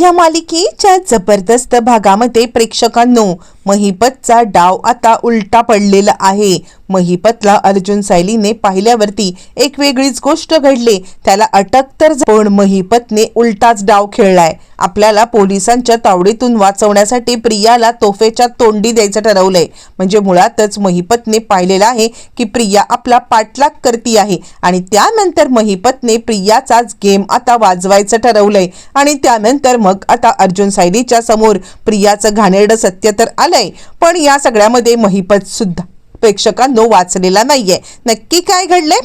या मालिकेच्या जबरदस्त भागामध्ये प्रेक्षकांनो महिपतचा डाव आता उलटा पडलेला आहे. महिपतला अर्जुन सायलीने पाहिल्यावरती एक वेगळीच गोष्ट घडली. त्याला अटक तर पण महिपतने उलटाच डाव खेळलाय. आपल्याला पोलिसांच्या तावडीतून वाचवण्यासाठी प्रियाला तोफेच्या तोंडी द्यायचं ठरवलंय. म्हणजे मुळातच महिपतने पाहिलेलं आहे की प्रिया आपला पाठलाग करती आहे आणि त्यानंतर महिपतने प्रियाचाच गेम आता वाजवायचं ठरवलंय. आणि त्यानंतर मग आता अर्जुन सायलीच्या समोर प्रियाचं घाणेरडं सत्य तर आलंय पण या सगळ्यामध्ये महिपत सुद्धा प्रेक्षकांनो वाचलेला नाहीये. नक्की काय घडले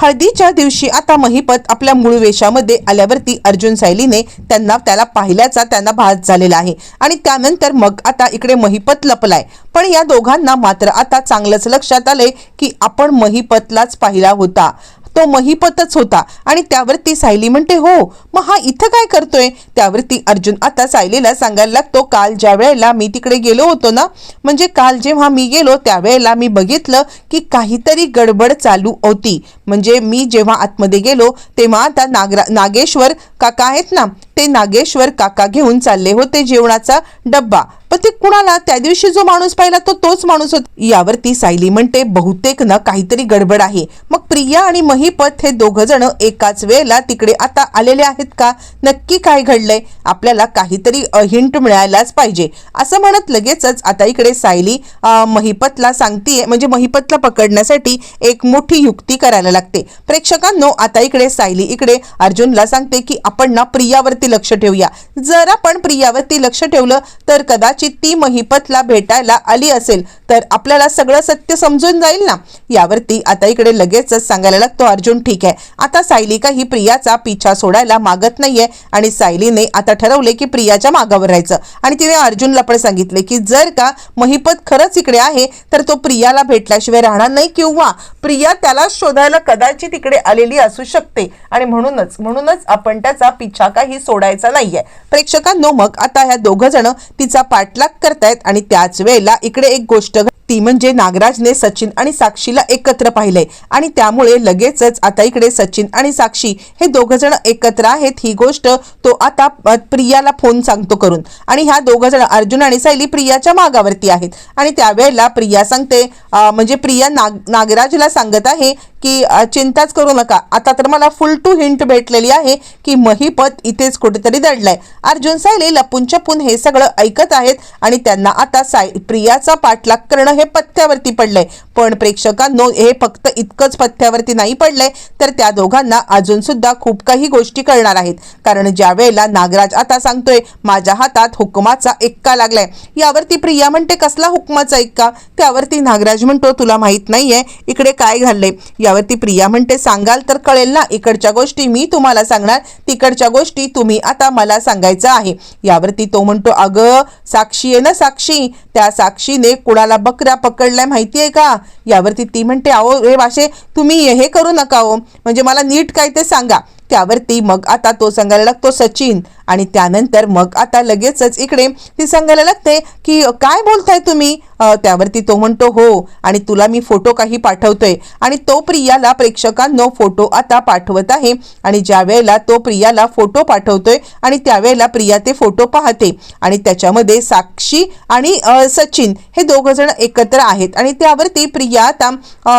हळदीच्या दिवशी आता महिपत आपल्या मूळ वेशामध्ये आल्यावरती अर्जुन सायलीने त्यांना त्याला पाहिल्याचा त्यांना भास झालेला आहे. आणि त्यानंतर मग आता इकडे महिपत लपलाय. पण या दोघांना मात्र आता चांगलंच लक्षात आलंय की आपण महिपतलाच पाहिला होता. तो महिपतच होता. आणि त्यावरती सायली म्हणते हो मग हा इथं काय करतोय? त्यावरती अर्जुन आता सायलीला सांगायला लागतो काल ज्या वेळेला मी तिकडे गेलो होतो ना म्हणजे काल जेव्हा मी गेलो त्यावेळेला मी बघितलं की काहीतरी गडबड चालू होती. म्हणजे मी जेव्हा आतमध्ये गेलो तेव्हा आता नागरा नागेश्वर काका आहेत ना ते नागेश्वर काका घेऊन चालले होते जेवणाचा डब्बा. पण ते कुणाला? त्या दिवशी जो माणूस पाहिला तो तोच माणूस होता. यावरती सायली म्हणते बहुतेक ना काहीतरी गडबड आहे. मग प्रिया आणि महिपत हे दोघं जण एकाच वेळेला तिकडे आता आलेले आहेत का? नक्की काय घडलंय? आपल्याला काहीतरी हिंट मिळायलाच पाहिजे. असं म्हणत लगेचच आता इकडे सायली महिपतला सांगतीये म्हणजे महिपतला पकडण्यासाठी एक मोठी युक्ती करायला लागते. प्रेक्षकांनो आता इकडे सायली इकडे अर्जुनला सांगते की आपण ना प्रियावरती लक्ष ठेवूया. जर आपण प्रियावरती लक्ष ठेवलं तर कदाचित ती महिपतला भेटायला आली असेल तर आपल्याला सगळं सत्य समजून जाईल ना? यावरती आता इकडे लगेचच सांगायला लागतो अर्जुन ठीक आहे. आता सायली काही प्रियाचा पिछा सोडायला मागत नाहीये आणि सायलीने आता ठरवले की प्रियाच्या मागावर राहायचं. आणि तिने अर्जुनला पण सांगितले की जर का महिपत खरंच इकडे आहे तर तो प्रियाला भेटल्याशिवाय राहणार नाही किंवा प्रिया त्याला शोधायला कदाचित इकडे आलेली असू शकते. आणि म्हणूनच म्हणूनच आपण त्याचा पिछा काही सोडायचा नाहीये. प्रेक्षकांनो मग आता ह्या दोघं जण तिचा पाठलाग करतायत आणि त्याच वेळेला इकडे एक गोष्ट ती म्हणजे नागराजने सचिन आणि साक्षीला एकत्र पाहिलंय आणि त्यामुळे लगेचच आता इकडे सचिन आणि साक्षी हे दोघ जण एकत्र आहेत. ही गोष्ट तो आता प्रियाला फोन सांगतो करून. आणि ह्या दोघ जण अर्जुन आणि सायली प्रियाच्या मागावरती आहेत. आणि त्यावेळेला प्रिया सांगते म्हणजे प्रिया नाग नागराजला सांगत आहे की चिंताच करू नका. आता तर मला फुल टू हिंट भेटलेली आहे की महिपत इथेच कुठेतरी दडलाय. अर्जुन सायली लपून छपून हे सगळं ऐकत आहेत आणि त्यांना आता साय प्रियाचा पाठलाग करणं हे पथ्यावरती पडलंय. पण प्रेक्षकांनो हे फक्त इतकंच पथ्यावरती नाही पडलंय तर त्या दोघांना अजून सुद्धा खूप काही गोष्टी कळणार आहेत. कारण ज्या वेळेला नागराज आता सांगतोय माझ्या हातात हुकमाचा एक्का लागलाय. यावरती प्रिया म्हणते कसला हुकमाचा एक्का? त्यावरती नागराज म्हणतो तुला माहीत नाहीये इकडे काय घालले यावरती प्रिया म्हणते सांगाल तर कळेल ना इकडच्या गोष्टी मी तुम्हाला सांगणार तिकडच्या गोष्टी तुम्ही आता मला सांगायचं आहे. यावरती तो म्हणतो अगं साक्षी आहे ना साक्षी? त्या साक्षीने कुणाला बकऱ्या माहिती आहे का? यावरती ती म्हणते अहो रे वाशे तुम्ही हे करू नका हो. म्हणजे मला नीट काय ते सांगा. त्यावरती मग आता तो सांगायला लागतो सचिन. आणि त्यानंतर मग आता लगेचच इकडे ती सांगायला लागते की काय बोलताय तुम्ही? त्यावरती तो म्हणतो हो आणि तुला मी फोटो काही पाठवतोय. आणि तो प्रियाला प्रेक्षकांनो फोटो आता पाठवत आहे. आणि ज्या वेळेला तो प्रियाला फोटो पाठवतोय आणि त्यावेळेला प्रिया ते फोटो पाहते. आणि त्याच्यामध्ये साक्षी आणि सचिन हे दोघं जण एकत्र आहेत. आणि त्यावरती प्रिया आता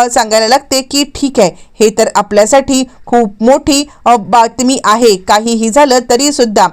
सांगायला लागते की ठीक आहे हे तर आपल्यासाठी खूप मोठी बातमी आहे. काहीही झालं तरी सुद्धा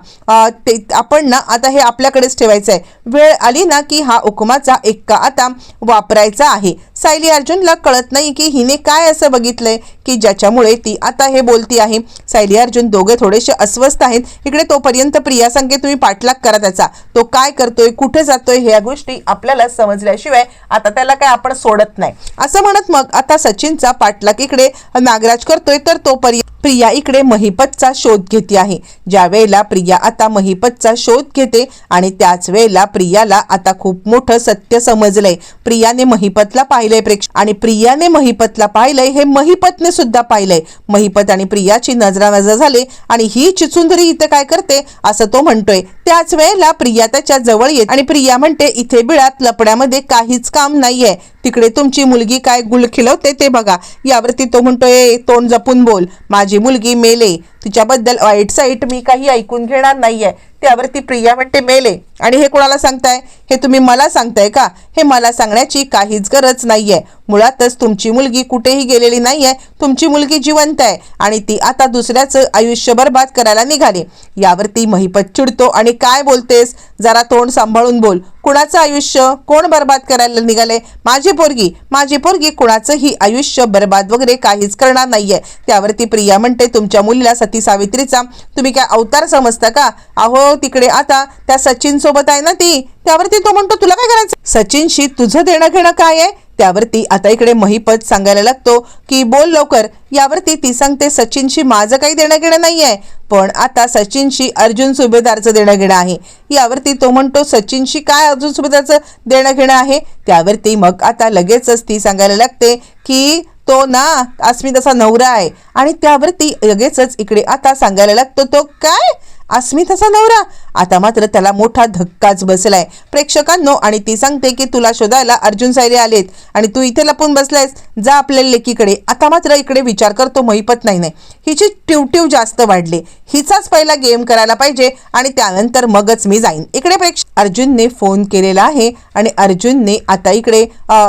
ते आपण ना आता हे आपल्याकडेच ठेवायचं आहे वेळ आली ना की हा हुकुमाचा एक्का आता वापरायचा आहे. सायली अर्जुनला कळत नाही की हिने काय असं बघितलंय की ज्याच्यामुळे ती आता हे बोलती आहे. सायली अर्जुन दोघे थोडेसे अस्वस्थ आहेत. इकडे तोपर्यंत प्रिया सांगे तुम्ही पाठलाग करा त्याचा. तो काय करतोय कुठे जातोय ह्या गोष्टी आपल्याला समजल्याशिवाय आता त्याला काय आपण सोडत नाही. असं म्हणत मग आता सचिनचा पाठलाग इकडे नागराज करतोय तर तोपर्यंत प्रिया इकडे महिपतचा शोध घेते आहे. ज्या वेळेला प्रिया आता महिपतचा शोध घेते आणि त्याच वेळेला प्रियाला आता खूप मोठं सत्य समजलंय. प्रियाने महिपतला पाहिलं पाहिलंय प्रेक्षक आणि प्रियाने महिपतला पाहिलंय हे महिपतने सुद्धा पाहिलंय. महिपत आणि प्रियाची नजरानजर झाले आणि ही चिचुंदरी इथं काय करते असं तो म्हणतोय. त्याच वेळेला प्रिया त्याच्याजवळ येत आणि प्रिया म्हणते इथे बिळात लपण्यामध्ये काहीच काम नाहीये. तिकडे तुमची मुलगी काय गुल खिलवते ते बघा. यावरती तो म्हणतोय तोंड जपून बोल. माझी मुलगी मेले. तिच्याबद्दल वाईट साईट मी काही ऐकून घेणार नाहीये. त्यावरती प्रिया म्हणते मेले. आणि हे कोणाला सांगताय? हे तुम्ही मला सांगताय का? हे मला सांगण्याची काहीच गरज नाहीये. मुळातच तुमची मुलगी कुठेही गेलेली नाहीये. तुमची मुलगी जिवंत आहे. आणि ती आता दुसऱ्याचं आयुष्य बर्बाद करायला निघाली. यावरती महिपत चिडतो. आणि काय बोलतेस? जरा तोंड सांभाळून बोल. कुणाचं आयुष्य कोण बर्बाद करायला निघाले? माझी पोरगी. माझी पोरगी कुणाचंही आयुष्य बर्बाद वगैरे काहीच करणार नाहीये. त्यावरती प्रिया म्हणते तुमच्या मुलीला सती सावित्रीचा तुम्ही काय अवतार समजता का? अहो तिकडे आता त्या सचिन सोबत आहे ना ती? त्यावरती तो म्हणतो तुला काय करायचं? सचिनशी तुझं देणं घेणं काय आहे? त्यावरती आता इकडे महिपत सांगायला लागतो की बोल लवकर. यावरती ती सांगते सचिनशी माझं काही देणं घेणं नाही आहे पण आता सचिनशी अर्जुन सुभेदारचं देणं घेणं आहे. यावरती तो म्हणतो सचिनशी काय अर्जुन सुभेदारचं देणं घेणं आहे? त्यावरती मग आता लगेचच ती सांगायला लागते की तो ना अस्मिताचा नवरा आहे. आणि त्यावरती लगेचच इकडे आता सांगायला लागतो तो काय? अस्मिताचा नवरा? आता मात्र त्याला मोठा धक्काच बसलाय. प्रेक्षकांनो आणि ती सांगते की तुला शोधायला अर्जुन सायले आलेत आणि तू इथे लपून बसलायस. जा आपल्या लेकीकडे. आता मात्र इकडे विचार करतो महिपत नाही नाही हिची ट्यूट्यू जास्त वाढली. हिचाच पहिला गेम करायला पाहिजे आणि त्यानंतर मगच मी जाईन. इकडे प्रेक्ष अर्जुनने फोन केलेला आहे आणि अर्जुनने आता इकडे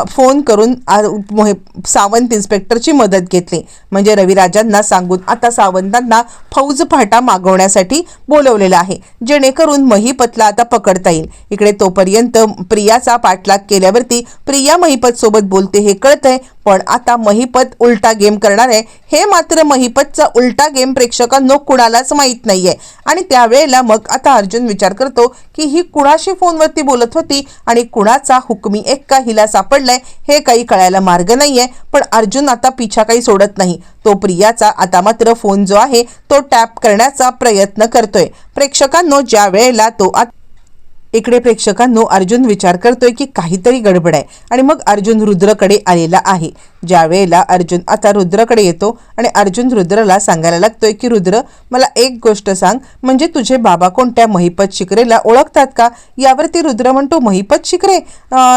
फोन करून सावंत इन्स्पेक्टरची मदत घेतली. म्हणजे रविराजांना सांगून आता सावंतांना फौज फाटा मागवण्यासाठी बोलवलेला आहे. जेणे जेणेकरून महिपतला आता पकडता येईल. इकडे तोपर्यंत प्रियाचा पाठलाग केल्यावरती प्रिया महिपत सोबत बोलते हे कळतंय पण आता महिपत उलटा गेम करणार आहे हे मात्र महिपतचा उलटा गेम प्रेक्षकांनो कुणालाच माहीत नाहीये. आणि त्यावेळेला मग आता अर्जुन विचार करतो की ही कुणाशी फोनवरती बोलत होती आणि कुणाचा हुकमी एक का हिला सापडलाय हे काही कळायला मार्ग नाहीये. पण अर्जुन आता पिछा काही सोडत नाही. तो प्रियाचा आता मात्र फोन जो आहे तो टॅप करण्याचा प्रयत्न करतोय. प्रेक्षकांनो ज्या वेळेला तो आत- इकडे प्रेक्षकांनो अर्जुन विचार करतोय की काहीतरी गडबड आहे आणि मग अर्जुन रुद्रकडे आलेला आहे. ज्यावेळेला अर्जुन आता रुद्रकडे येतो आणि अर्जुन रुद्रला सांगायला लागतोय की रुद्र मला एक गोष्ट सांग. म्हणजे तुझे बाबा कोणत्या महिपत शिकरेला ओळखतात का? यावरती रुद्र म्हणतो महिपत शिकरे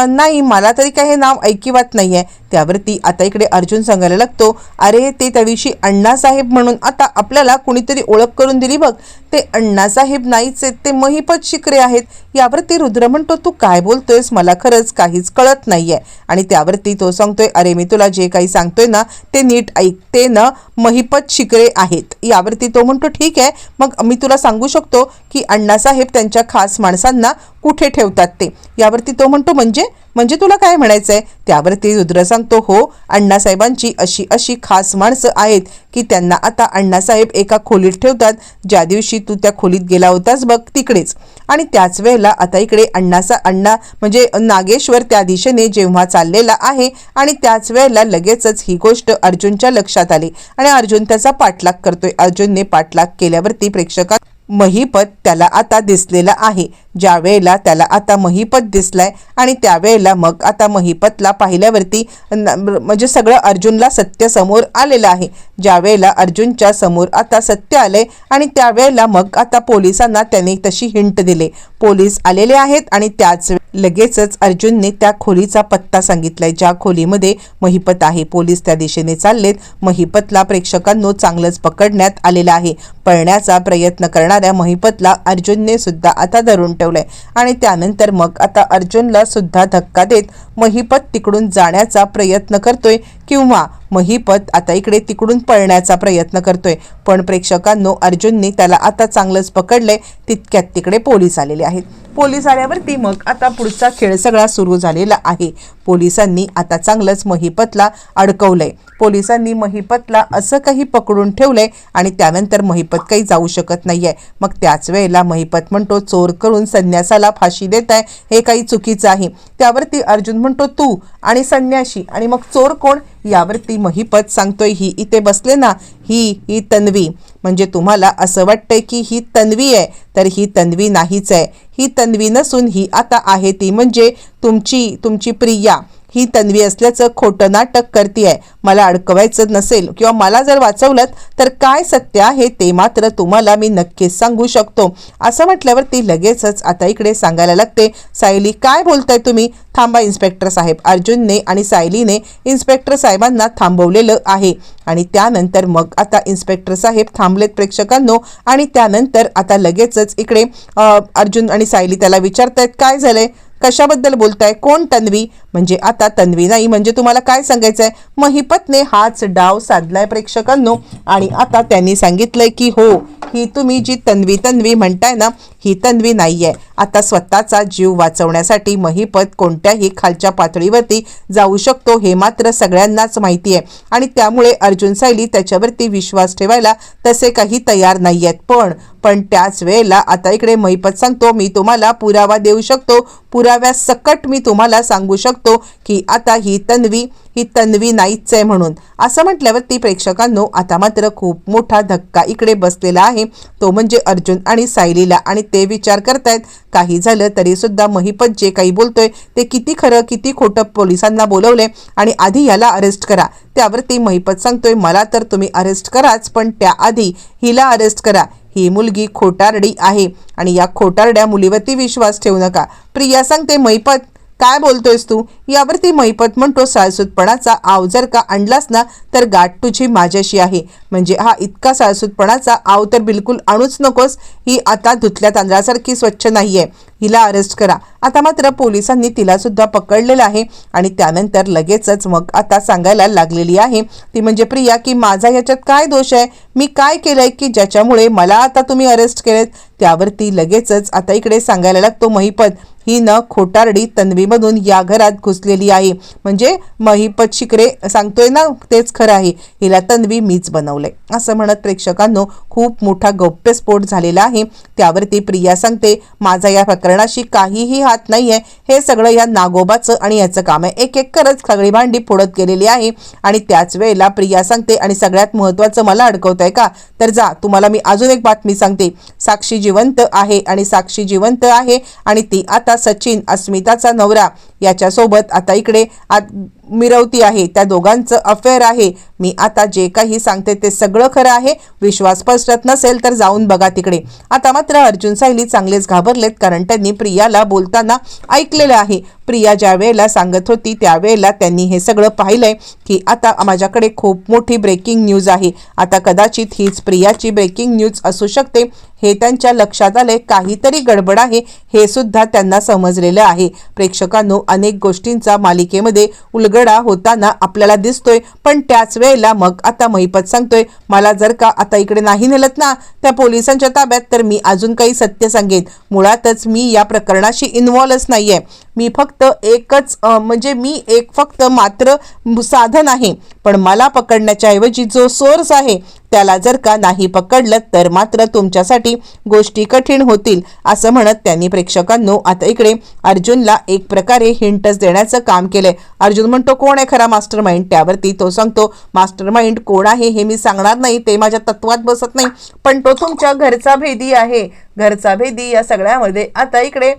नाही मला तरी काही हे नाव ऐकिवात नाही आहे त्यावरती आता इकडे अर्जुन सांगायला लागतो अरे ते त्या दिवशी अण्णासाहेब म्हणून आता आपल्याला कुणीतरी ओळख करून दिली बघ. ते अण्णासाहेब नाहीच आहेत ते महिपत शिकरे आहेत. यावरती रुद्र म्हणतो तू काय बोलतोयस? मला खरंच काहीच कळत नाही आहे आणि त्यावरती तो सांगतोय अरे मी तुला जे काही सांगतोय ना ते नीट ऐकते ना महिपत शिकरे आहेत. यावरती तो म्हणतो ठीक आहे मग मी तुला सांगू शकतो की अण्णासाहेब त्यांच्या खास माणसांना कुठे ठेवतात ते? यावरती तो म्हणतो म्हणजे? म्हणजे तुला काय म्हणायचंय? त्यावरती रुद्र सांगतो हो अण्णासाहेबांची अशी अशी खास माणसं आहेत की त्यांना आता अण्णासाहेब एका खोलीत ठेवतात. ज्या दिवशी तू त्या खोलीत गेला होतास बघ तिकडेच. आणि त्याच वेळेला आता इकडे अण्णासा अण्णा म्हणजे नागेश्वर त्या दिशेने जेव्हा चाललेला आहे आणि त्याच वेळेला लगेचच ही गोष्ट अर्जुनच्या लक्षात आली. आणि अर्जुन त्याचा पाठलाग करतोय. अर्जुनने पाठलाग केल्यावरती प्रेक्षकात महीपत त्याला आता दिसलेला आहे. ज्या वेळेला त्याला आता महिपत दिसलाय आणि त्यावेळेला मग आता महिपतला पाहिल्यावरती न- म्हणजे सगळं अर्जुनला सत्य समोर आलेलं आहे. ज्या वेळेला अर्जुनच्या समोर आता सत्य आले आणि त्यावेळेला मग आता पोलिसांना त्याने तशी हिंट दिले. पोलीस आलेले आहेत आणि त्याच लगेचच अर्जुनने त्या खोलीचा पत्ता सांगितलाय. ज्या खोलीमध्ये महिपत आहे. पोलीस त्या दिशेने चाललेत. महिपतला प्रेक्षकांनो चांगलंच पकडण्यात आलेलं आहे. पळण्याचा प्रयत्न करणाऱ्या महिपतला अर्जुनने सुद्धा आता धरून ठेवलंय आणि त्यानंतर मग आता अर्जुनला सुद्धा धक्का देत महिपत तिकडून जाण्याचा प्रयत्न करतोय किंवा महिपत आता इकडे तिकडून पळण्याचा प्रयत्न करतोय. पण प्रेक्षकांनो अर्जुनने त्याला आता चांगलंच पकडलंय. तितक्यात तिकडे पोलीस आलेले आहेत. पोलीस आल्यावरती मग आता पुढचा खेळ सगळा सुरू झालेला आहे. पोलिसांनी आता चांगलंच महिपतला अडकवलंय. पोलिसांनी महिपतला असं काही पकडून ठेवलंय आणि त्यानंतर महिपत काही जाऊ शकत नाहीये. मग त्याच वेळेला महिपत म्हणतो चोर करून संन्यासाला फाशी देत आहे हे काही चुकीचं आहे. त्यावरती अर्जुन म्हणतो तू आणि संन्याशी आणि मग चोर कोण? यावरती महिपत सांगतोय ही इथे बसले ना ही ही तन्वी. म्हणजे तुम्हाला असं वाटतंय की ही तन्वी आहे तर ही तन्वी नाहीच आहे. ही तन्वी नसून ही आता आहे ती म्हणजे तुमची तुमची प्रिया. ही तन्वी असल्याचं खोटं नाटक करतीये. मला अडकवायचं नसेल किंवा मला जर वाचवलं तर काय सत्य आहे ते मात्र तुम्हाला मी नक्कीच सांगू शकतो. असं म्हटल्यावर ती लगेचच आता इकडे सांगायला लागते सायली काय बोलताय तुम्ही? थांबा इन्स्पेक्टर साहेब. अर्जुनने आणि सायलीने इन्स्पेक्टर साहेबांना थांबवलेलं आहे. आणि त्यानंतर मग आता इन्स्पेक्टर साहेब थांबलेत प्रेक्षकांनो. आणि त्यानंतर आता लगेचच इकडे अर्जुन आणि सायली त्याला विचारतायत काय झालंय? कशाबद्दल बोलताय? कोण तन्वी? म्हणजे आता तन्वी नाही म्हणजे तुम्हाला काय सांगायचं आहे महिपतने हाच डाव साधलाय प्रेक्षकांनो. आणि आता त्यांनी सांगितलंय की हो ही तुम्ही जी तन्वी तन्वी म्हणताय ना ही तन्वी नाही आहे आता स्वतःचा जीव वाचवण्यासाठी महिपत कोणत्याही खालच्या पातळीवरती जाऊ शकतो हे मात्र सगळ्यांनाच माहिती आहे आणि त्यामुळे अर्जुन सायली त्याच्यावरती विश्वास ठेवायला तसे काही तयार नाही आहेत पण पण त्याच वेळेला आता इकडे महिपत सांगतो मी तुम्हाला पुरावा देऊ शकतो. पुराव्यासकट मी तुम्हाला सांगू शकतो की आता ही तन्वी ही तन्वी नाहीच आहे म्हणून. असं म्हटल्यावर ती प्रेक्षकांनो आता मात्र खूप मोठा धक्का इकडे बसलेला आहे. तो म्हणजे अर्जुन आणि सायलीला आणि ते विचार करतायत काही झालं तरी सुद्धा महिपत जे काही बोलतोय ते किती खरं किती खोटं पोलिसांना बोलवले आणि आधी याला अरेस्ट करा. त्यावरती महिपत सांगतोय मला तर तुम्ही अरेस्ट कराच पण त्याआधी हिला अरेस्ट करा. ही मुलगी खोटारडी आहे आणि या खोटारड्या मुलीवरती विश्वास ठेवू नका. प्रिया सांगते महिपत काय बोलतोयस तू? यावरती मैपत म्हणतो साळसूतपणाचा आव जर का आणलास ना तर गाठ तुझी माझ्याशी आहे. म्हणजे हा इतका साळसूतपणाचा आव तर बिलकुल आणूच नकोस. ही आता धुतल्या तांदळासारखी स्वच्छ नाही आहे हिला अरेस्ट करा. आता मात्र पोलिसांनी तिला सुद्धा पकडलेलं आहे आणि त्यानंतर लगेचच मग आता सांगायला लागलेली आहे. ती म्हणजे प्रिया की माझा याच्यात काय दोष आहे? मी काय केलंय की ज्याच्यामुळे मला आता तुम्ही अरेस्ट केलेत? त्यावरती लगेचच आता इकडे सांगायला लागतो महिपत ही न खोटारडी तन्वीमधून या घरात घुस घुसलेली आहे. म्हणजे महिपत शिकरे सांगतोय ना तेच खरं आहे. हिला तन्वी मीच बनवलंय. असं म्हणत प्रेक्षकांनो खूप मोठा गौप्यस्फोट झालेला आहे. त्यावरती प्रिया सांगते माझा या प्रकरणाशी काहीही हात नाहीये. हे सगळं या नागोबाचं आणि याचं काम आहे. एक एक करत सगळी भांडी फोडत गेलेली आहे. आणि त्याच वेळेला प्रिया सांगते आणि सगळ्यात महत्त्वाचं मला अडकवत आहे का? तर जा तुम्हाला मी अजून एक बातमी सांगते. साक्षी जिवंत आहे आणि साक्षी जिवंत आहे आणि ती आता सचिन अस्मिताचा नवरा. याच्यासोबत आता इकडे आत मिरवती आहे. त्या दोघांचं अफेअर आहे. मी आता जे काही सांगते ते सगळं खरं आहे. विश्वास पसरत नसेल तर जाऊन बघा तिकडे. आता मात्र अर्जुन सायली चांगलेच घाबरलेत कारण त्यांनी प्रियाला बोलताना ऐकलेलं आहे. प्रिया ज्या वेळेला सांगत होती त्यावेळेला त्यांनी हे सगळं पाहिलंय की आता माझ्याकडे खूप मोठी ब्रेकिंग न्यूज आहे. आता कदाचित हीच प्रियाची ब्रेकिंग न्यूज असू शकते. हे त्यांच्या लक्षात आले काहीतरी गडबड आहे. हे सुद्धा त्यांना समजलेलं आहे. प्रेक्षकांनो अनेक गोष्टींचा मालिकेमध्ये उलग होताना आपल्याला दिसतोय. पण त्याच वेळेला मग आता महिपत सांगतोय मला जर का आता इकडे नाही नेलत ना त्या पोलिसांच्या ताब्यात तर मी अजून काही सत्य सांगेन. मुळातच मी या प्रकरणाशी इन्व्हॉल्वच नाहीये. मी फक्त एकच म्हणजे मी एक फक्त मात्र साधन आहे. पण मला पकडण्याच्या ऐवजी जो सोर्स आहे त्याला जर का नाही पकडलं तर मात्र तुमच्यासाठी गोष्टी कठीण होतील असं म्हणत त्यांनी प्रेक्षकांनो आता इकडे अर्जुनला एक प्रकारे हिंटच देण्याचं काम केलंय. अर्जुन म्हणतो कोण आहे खरा मास्टर माइंड त्यावरती तो सांगतो मास्टर माइंड कोण आहे हे मी सांगणार नाही ते माझ्या तत्वात बसत नाही पण तो तुमच्या घरचा भेदी आहे. घरचा भेदी या सगळ्यामध्ये. आता इकडे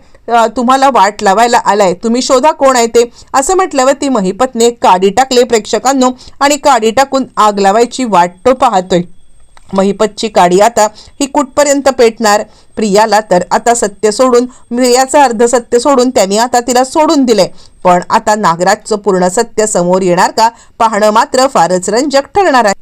तुम्हाला वाट लावायला आलाय. तुम्ही शोधा कोण आहे ते. असं म्हटल्यावर ती महिपतने काडी टाकले प्रेक्षकांनो आणि काडी टाकून आग लावायची वाट तो पाहतोय. महिपतची काडी आता ही कुठपर्यंत पेटणार? प्रियाला तर आता सत्य सोडून प्रियाचं अर्ध सत्य सोडून त्यांनी आता तिला सोडून दिलंय. पण आता नागराजचं पूर्ण सत्य समोर येणार का? पाहणं मात्र फारच रंजक ठरणार आहे.